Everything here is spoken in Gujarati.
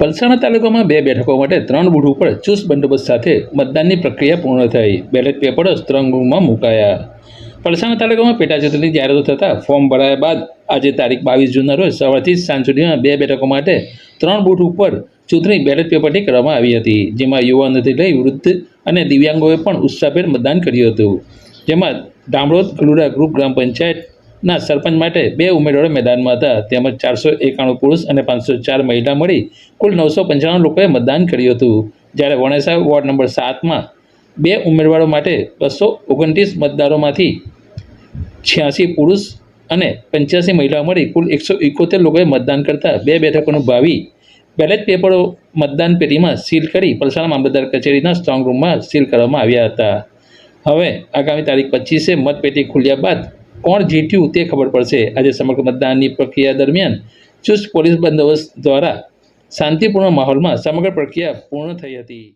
પલસાણા તાલુકામાં બે બેઠકો માટે ત્રણ બુથ ઉપર ચુસ્ત બંદોબસ્ત સાથે મતદાનની પ્રક્રિયા પૂર્ણ થઈ. બેલેટ પેપર ત્રણ રૂમમાં મુકાયા. પલસાણા તાલુકામાં પેટા ચૂંટણી જાહેરાતો થતાં ફોર્મ ભરાયા બાદ આજે તારીખ બાવીસ જૂનના રોજ સવારથી જ સાંજ સુધીમાં બે બેઠકો માટે ત્રણ બૂથ ઉપર ચૂંટણી બેલેટ પેપરથી કરવામાં આવી હતી, જેમાં યુવાનોથી લઈ વૃદ્ધ અને દિવ્યાંગોએ પણ ઉત્સાહભેર મતદાન કર્યું હતું. જેમાં ડામડોદ ગલુડા ગ્રુપ ગ્રામ પંચાયતના સરપંચ માટે બે ઉમેદવારો મેદાનમાં હતા. તેમજ ચારસો એકાણું પુરુષ અને પાંચસો ચાર મહિલા મળી કુલ નવસો પંચાણું લોકોએ મતદાન કર્યું હતું. જ્યારે વણેસા વોર્ડ નંબર સાતમાં બે ઉમેદવારો માટે બસો ઓગણત્રીસ મતદારોમાંથી છ્યાસી પુરુષ અને પંચ્યાસી મહિલા મળી કુલ એકસો એકોતેર લોકોએ મતદાન કરતા બે બેઠકોનું ભાવિ બેલેટ પેપરો મતદાન પેટીમાં સીલ કરી પલસાણા મામલતદાર કચેરીના સ્ટ્રોંગ રૂમમાં સીલ કરવામાં આવ્યા હતા. હવે આગામી તારીખ પચીસે મતપેટી ખુલ્યા બાદ કોણ જીત્યું તે ખબર પડશે. આજે સમગ્ર મતદાનની પ્રક્રિયા દરમિયાન ચુસ્ત પોલીસ બંદોબસ્ત દ્વારા શાંતિપૂર્ણ માહોલમાં સમગ્ર પ્રક્રિયા પૂર્ણ થઈ હતી.